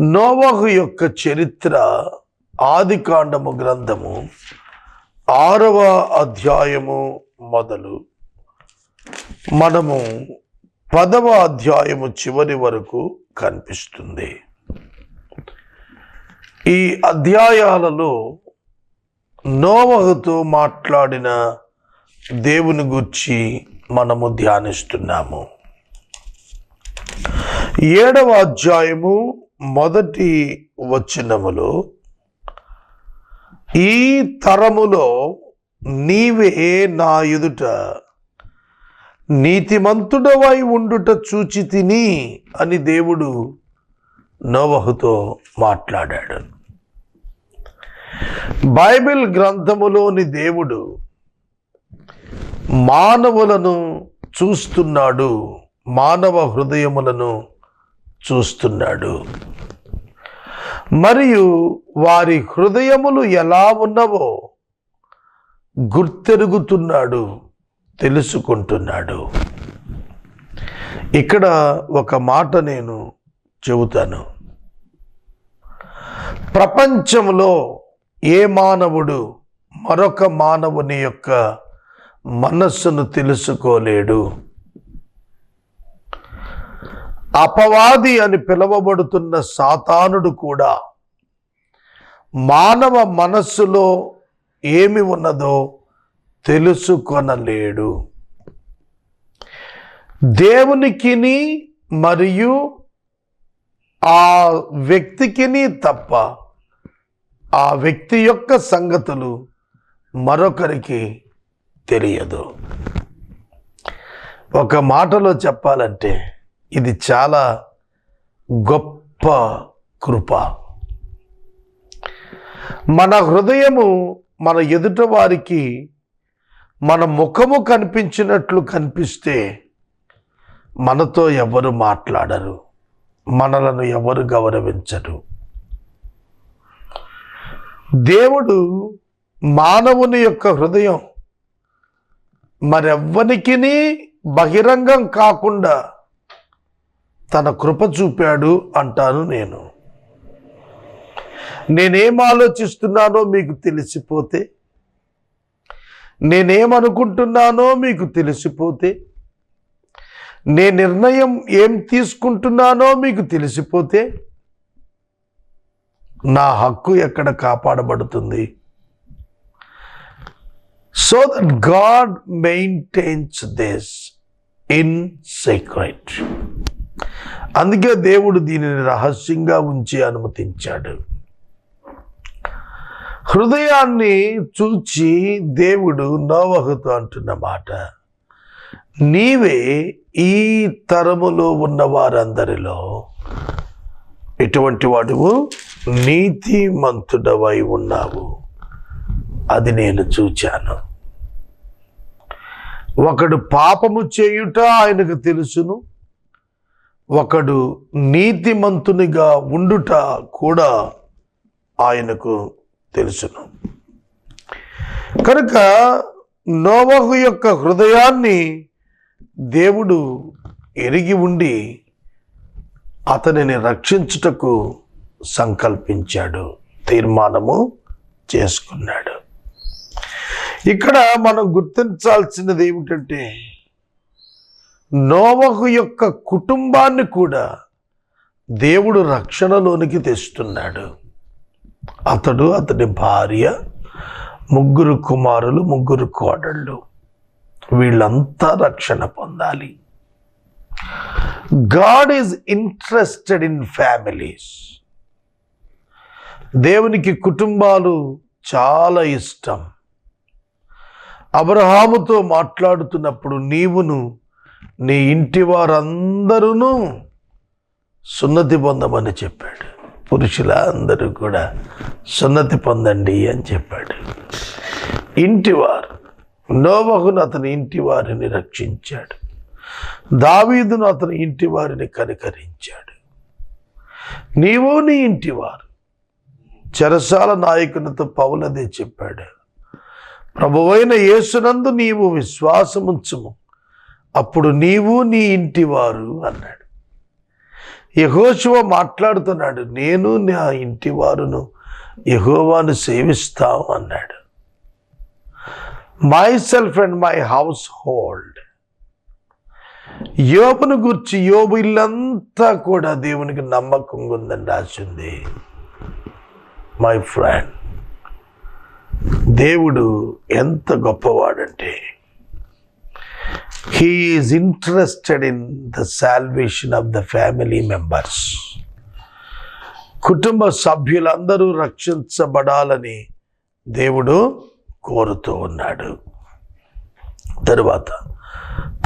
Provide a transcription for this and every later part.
నోవహు యొక్క చరిత్ర ఆది కాండము గ్రంథము ఆరవ అధ్యాయము మొదలు. మనము పదవ అధ్యాయము చివరి వరకు కనిపిస్తుంది. ఈ అధ్యాయాలలో నోవహుతో మాట్లాడిన దేవుని గురించి మనము ధ్యానిస్తున్నాము. ఏడవ అధ్యాయము మొదటి వచనములో ఈ తరములో నీవే నా ఎదుట. నీతిమంతుడవై ఉండుట చూచి తిని అని దేవుడు నోవహుతో మాట్లాడాడు. బైబిల్ గ్రంథములోని దేవుడు మానవులను చూస్తున్నాడు మానవ హృదయములను చూస్తున్నాడు. మరియు వారి హృదయములు ఎలా ఉన్నవో గుర్తెరుగుతున్నాడు తెలుసుకుంటున్నాడు. ఇక్కడ ఒక మాట నేను చెబుతాను. ప్రపంచంలో ఏ మానవుడు మరొక మానవుని యొక్క మనస్సును తెలుసుకోలేడు? అపవాది అని పిలువబడుతున్న సాతానుడు కూడా మానవ మనస్సులో ఏమి ఉన్నదో తెలుసుకొనలేడు. దేవునికిని మరియు ఆ వ్యక్తికిని తప్ప ఆ వ్యక్తి యొక్క సంగతులు మరొకరికి తెలియదు. ఒక మాటలో చెప్పాలంటే ఇది చాలా గొప్ప కృప. మన హృదయము మన ఎదుట వారికి మన ముఖము కనిపించినట్లు కనిపిస్తే మనతో ఎవరు మాట్లాడరు మనలను ఎవరు గౌరవించరు. దేవుడు మానవుని యొక్క హృదయం మరెవ్వనికి బహిరంగం కాకుండా తన కృప చూపాడు అంటాను నేను. నేనేం ఆలోచిస్తున్నానో మీకు తెలిసిపోతే నేనేమనుకుంటున్నానో మీకు తెలిసిపోతే నే నిర్ణయం ఏం తీసుకుంటున్నానో మీకు తెలిసిపోతే నా హక్కు ఎక్కడ కాపాడబడుతుంది? So that God maintains this in secret అందుకే దేవుడు దీనిని రహస్యంగా ఉంచి అనుమతించాడు. హృదయాన్ని చూచి దేవుడు నోవహుతో అంటున్న మాట నీవే ఈ తరములో ఉన్న వారందరిలో ఎటువంటి వాడువు? నీతిమంతుడవై ఉన్నావు. అది నేను చూచాను. ఒకడు పాపము చేయుట ఆయనకు తెలుసును ఒకడు నీతిమంతునిగా ఉండుట కూడా ఆయనకు తెలుసును. కనుక నోవహు యొక్క హృదయాన్ని దేవుడు ఎరిగి ఉండి అతనిని రక్షించుటకు సంకల్పించాడు తీర్మానము చేసుకున్నాడు. ఇక్కడ మనం గుర్తించాల్సినది ఏమిటంటే నోవహు యొక్క కుటుంబాన్ని కూడా దేవుడు రక్షణలోనికి తెస్తున్నాడు. అతడు అతడి భార్య ముగ్గురు కుమారులు ముగ్గురు కోడళ్ళు. వీళ్ళంతా రక్షణ పొందాలి. God is interested in families. దేవునికి కుటుంబాలు చాలా ఇష్టం. అబ్రహాముతో మాట్లాడుతున్నప్పుడు నీవును నీ ఇంటి వారందరూ సున్నతి పొందమని చెప్పాడు. పురుషుల అందరూ కూడా సున్నతి పొందండి అని చెప్పాడు. ఇంటివారు నోవహును అతని ఇంటి వారిని రక్షించాడు. దావీదును అతని ఇంటి వారిని కనికరించాడు. నీవు నీ ఇంటివారు చెరసాల నాయకునితో పౌలదే చెప్పాడు. ప్రభువైన యేసునందు నీవు విశ్వాసముంచుము. అప్పుడు నీవు నీ ఇంటివారు అన్నాడు. యహోశివ మాట్లాడుతున్నాడు నేను నా ఇంటి వారును యహోవాను సేవిస్తాం అన్నాడు. Myself and my household యోబును గుర్చి యోబు ఇల్లంతా కూడా దేవునికి నమ్మకంగా ఉందని రాసింది. మై ఫ్రెండ్ దేవుడు ఎంత గొప్పవాడంటే he is interested in the salvation of the family members కుటుంబ సభ్యులందరూ రక్షించబడాలని దేవుడు కోరుతూ ఉన్నాడు. తరువాత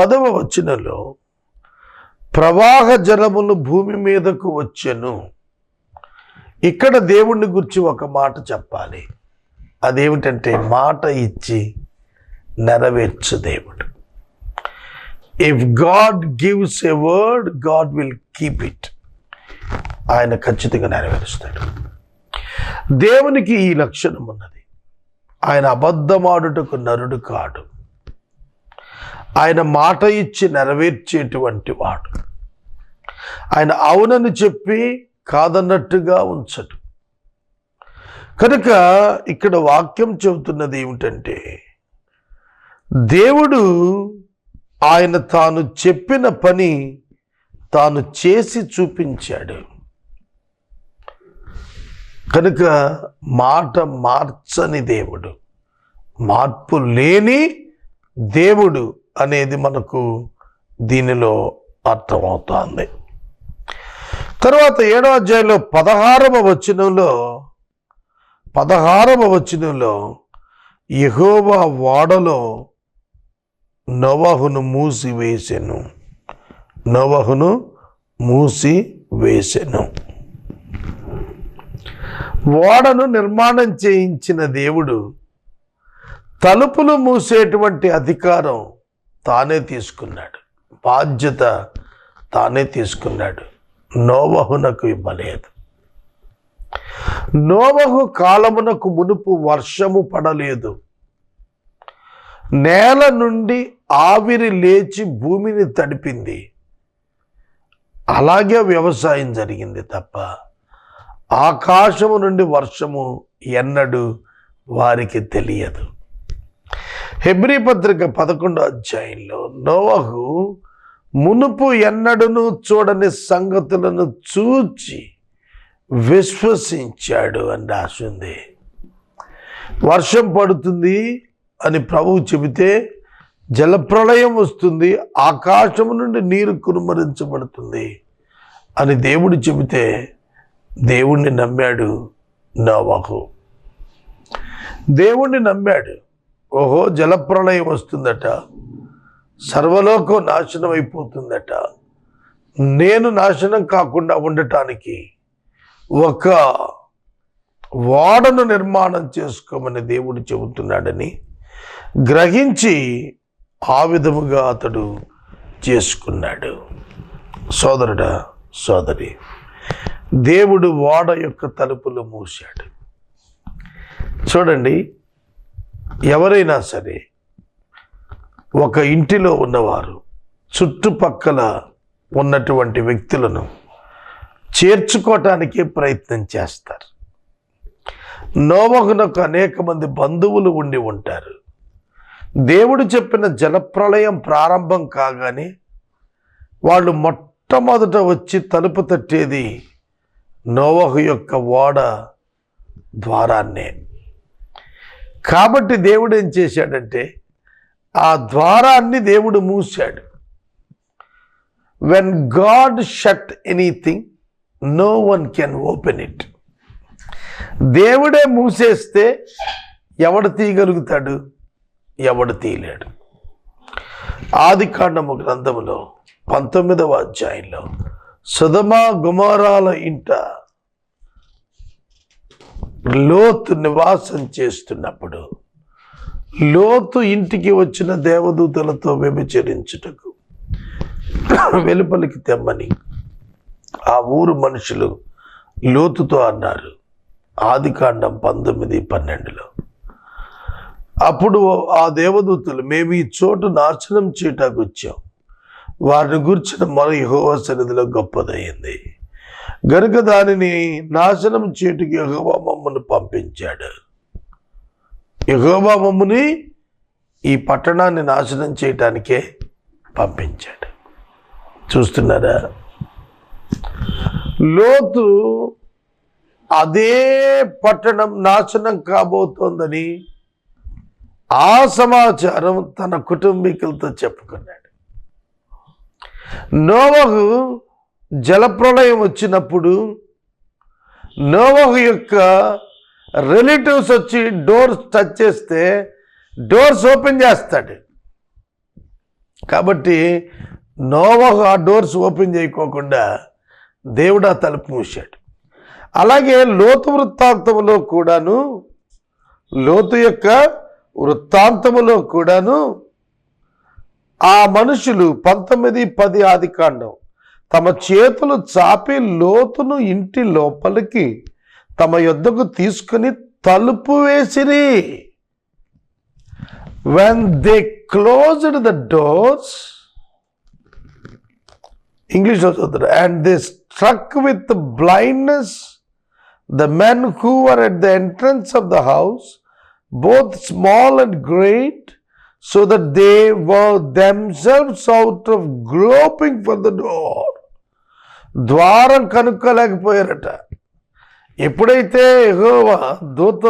పదవ వచనంలో ప్రవాహ జలములు భూమి మీదకు వచ్చెను. ఇక్కడ దేవుణ్ణి గురించి ఒక మాట చెప్పాలి. అదేమిటంటే మాట ఇచ్చి నెరవేర్చు దేవుడు. If God gives a word God will keep it ఆయన ఖచ్చితంగా నెరవేరుస్తాడు. దేవునికి ఈ లక్షణం ఉన్నది. ఆయన అబద్ధమాడుటకు నరుడు కాడు. ఆయన మాట ఇచ్చి నెరవేర్చేటువంటి వాడు. ఆయన అవునని చెప్పి కాదన్నట్టుగా ఉంచడు. కనుక ఇక్కడ వాక్యం చెబుతున్నది ఏమిటంటే దేవుడు ఆయన తాను చెప్పిన పని తాను చేసి చూపించాడు. కనుక మాట మార్చని దేవుడు మార్పు లేని దేవుడు అనేది మనకు దీనిలో అర్థమవుతోంది. తర్వాత ఏడో అధ్యాయంలో పదహారవ వచనంలో పదహారవ వచనంలో యహోవా వాడలో నోవహును మూసి వేసెను నోవహును మూసి వేసెను ఓడను నిర్మాణం చేయించిన దేవుడు తలుపులు మూసేటువంటి అధికారం తానే తీసుకున్నాడు. బాధ్యత తానే తీసుకున్నాడు. నోవహునకు ఇవ్వలేదు. నోవహు కాలమునకు మునుపు వర్షము పడలేదు. నేల నుండి ఆవిరి లేచి భూమిని తడిపింది. అలాగే వ్యవసాయం జరిగింది తప్ప ఆకాశము నుండి వర్షము ఎన్నడు వారికి తెలియదు. హెబ్రీ పత్రిక పదకొండో అధ్యాయంలో నోవహు మునుపు ఎన్నడును చూడని సంగతులను చూచి విశ్వసించాడు అని రాసింది. వర్షం పడుతుంది అని ప్రభువు చెబితే జలప్రళయం వస్తుంది ఆకాశము నుండి నీరు కురుమరించబడుతుంది అని దేవుడు చెబితే దేవుణ్ణి నమ్మాడు నోవహు. దేవుణ్ణి నమ్మాడు. ఓహో జలప్రళయం వస్తుందట. సర్వలోకం నాశనం అయిపోతుందట. నేను నాశనం కాకుండా ఉండటానికి ఒక ఓడను నిర్మాణం చేసుకోమని దేవుడు చెబుతున్నాడని గ్రహించి ఆ విధముగా అతడు చేసుకున్నాడు. సోదరుడా సోదరి దేవుడు ఓడ యొక్క తలుపులు మూశాడు. చూడండి ఎవరైనా సరే ఒక ఇంటిలో ఉన్నవారు చుట్టుపక్కల ఉన్నటువంటి వ్యక్తులను చేర్చుకోవటానికే ప్రయత్నం చేస్తారు. నోవకునకు అనేక మంది బంధువులు ఉండి ఉంటారు. దేవుడు చెప్పిన జలప్రళయం ప్రారంభం కాగానే వాళ్ళు మొట్టమొదట వచ్చి తలుపు తట్టేది నోవహు యొక్క ఓడ ద్వారాన్నే. కాబట్టి దేవుడు ఏం చేశాడంటే ఆ ద్వారాన్ని దేవుడు మూసాడు when God shut anything no one can open it దేవుడే మూసేస్తే ఎవడు తీయగలుగుతాడు? ఎవడు తీయలేడు ఆది కాండము పంతొమ్మిదవ అధ్యాయంలో సుధమా గుమారాల ఇంట లోతు నివాసం చేస్తున్నప్పుడు లోతు ఇంటికి వచ్చిన దేవదూతలతో వ్యభిచరించుటకు వెలుపలికి తెమ్మని ఆ ఊరు మనుషులు లోతుతో అన్నారు. ఆది కాండం పంతొమ్మిది పన్నెండులో అప్పుడు ఆ దేవదూతలు మేము ఈ చోటు నాశనం చేయటానికి వచ్చాం. వారిని గుర్చిన మన యహోవ సన్నిధిలో గొప్పదయ్యింది గనుక దానిని నాశనం చేటుకి యహోబా మమ్మను పంపించాడు. యహోబా మమ్మని ఈ పట్టణాన్ని నాశనం చేయటానికే పంపించాడు. చూస్తున్నారా? లోతు అదే పట్టణం నాశనం కాబోతోందని ఆ సమాచారం తన కుటుంబీకులతో చెప్పుకున్నాడు. నోవహు జలప్రళయం వచ్చినప్పుడు నోవహు యొక్క రిలేటివ్స్ వచ్చి డోర్స్ టచ్ చేస్తే డోర్స్ ఓపెన్ చేస్తాడు. కాబట్టి నోవహు ఆ డోర్స్ ఓపెన్ చేయకోకుండా దేవుడు ఆ తలుపు మూసాడు అలాగే లోతు వృత్తాంతంలో కూడాను లోతు యొక్క వృత్తాంతములో కూడాను ఆ మనుషులు పంతొమ్మిది పది ఆది కాండం తమ చేతులు చాపి లోతును ఇంటి లోపలికి తమ యొద్దకు తీసుకుని తలుపు వేసిరి. When they closed the doors English చదువుతారు and they struck with blindness the men who are at the entrance of the house both small and great so that they were themselves out of groping for the door ద్వారం కనుక్కోలేకపోయారట. ఎప్పుడైతే ఎహోవా దూత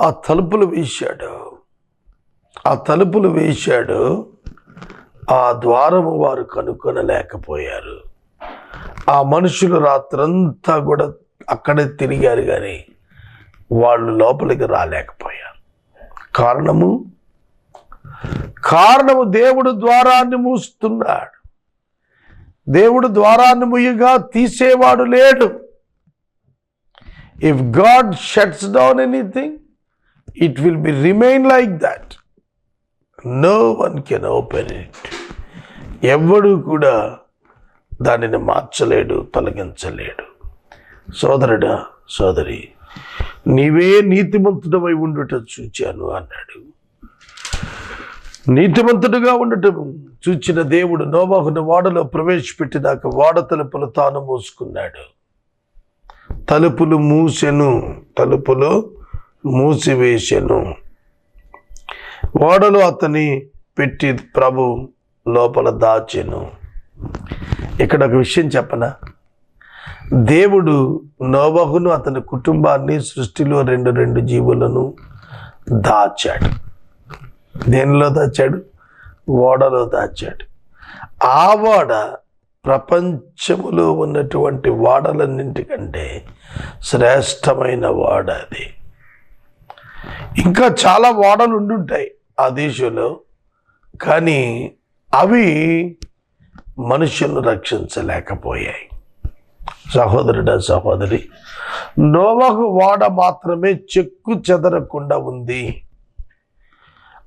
ఆ తలుపులు వేశాడు ఆ తలుపులు వేశాడు ఆ ద్వారము వారు కనుక్కొనలేకపోయారు. ఆ మనుషులు రాత్రంతా కూడా అక్కడే తిరిగారు కానీ వాళ్ళు లోపలికి రాలేకపోయారు. కారణము? కారణము దేవుడు ద్వారాన్ని మూస్తున్నాడు. దేవుడు ద్వారాన్ని ముయ్యగా తీసేవాడు లేడు. If God shuts down anything it will be remain like that no one can open it ఎవడు కూడా దానిని మార్చలేడు తొలగించలేడు. సోదరుడా సోదరి నీవే నీతిమంతుడవై ఉండటం చూచాను అన్నాడు. నీతిమంతుడుగా ఉండటం చూచిన దేవుడు నోబాహును వాడలో ప్రవేశపెట్టినాక వాడ తలుపులు తాను మూసుకున్నాడు. తలుపులు మూసెను తలుపులు మూసివేసెను. ఓడలు అతని పెట్టి ప్రభు లోపల దాచెను. ఇక్కడ ఒక విషయం చెప్పనా? దేవుడు నోబహును అతని కుటుంబాన్ని సృష్టిలో రెండు రెండు జీవులను దాచాడు. దేనిలో దాచాడు? ఓడలో దాచాడు. ఆ ఓడ ప్రపంచములో ఉన్నటువంటి వాడలన్నింటికంటే శ్రేష్టమైన వాడ అది. ఇంకా చాలా ఓడలు ఉండుంటాయి ఆ దేశంలో కానీ అవి మనుషులను రక్షించలేకపోయాయి. సహోదరుడా సహోదరి నోవహు వాడ మాత్రమే చెక్కు చెదరకుండా ఉంది.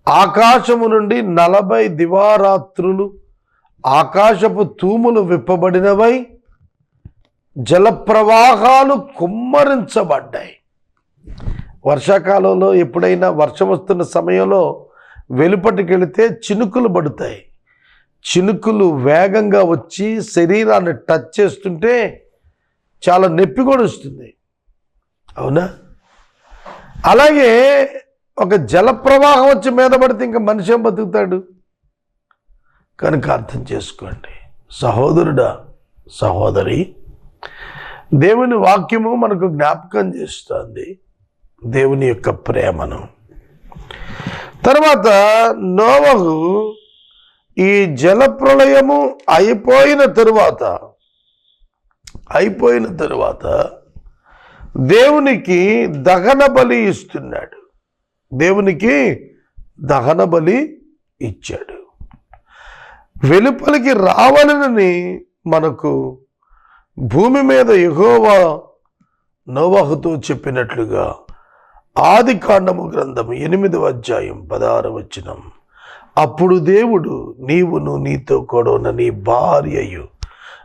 ఆకాశము నుండి నలభై దివారాత్రులు ఆకాశపు తూములు విప్పబడినవై జలప్రవాహాలు కుమ్మరించబడ్డాయి. వర్షాకాలంలో ఎప్పుడైనా వర్షం వస్తున్న సమయంలో వెలుపటికి వెళితే చినుకులు పడతాయి. చినుకులు వేగంగా వచ్చి శరీరాన్ని టచ్ చేస్తుంటే చాలా నొప్పి కూడా వస్తుంది. అవునా? అలాగే ఒక జల ప్రవాహం వచ్చి మీద పడితే ఇంకా మనిషి ఏం బతుకుతాడు? కనుక అర్థం చేసుకోండి. సహోదరుడా సహోదరి దేవుని వాక్యము మనకు జ్ఞాపకం చేస్తుంది. దేవుని యొక్క ప్రేమను. తర్వాత నోవహు ఈ జలప్రళయము అయిపోయిన తరువాత అయిపోయిన తరువాత దేవునికి దహన బలి ఇస్తున్నాడు. దేవునికి దహన బలి ఇచ్చాడు. వెలుపలికి రావాలని మనకు భూమి మీద ఎగోవా నోవాహుతో చెప్పినట్లుగా ఆది కాండము గ్రంథము ఎనిమిదవ అధ్యాయం పదహారు వచ్చినం అప్పుడు దేవుడు నీవును నీతో కూడా నీ భార్యయు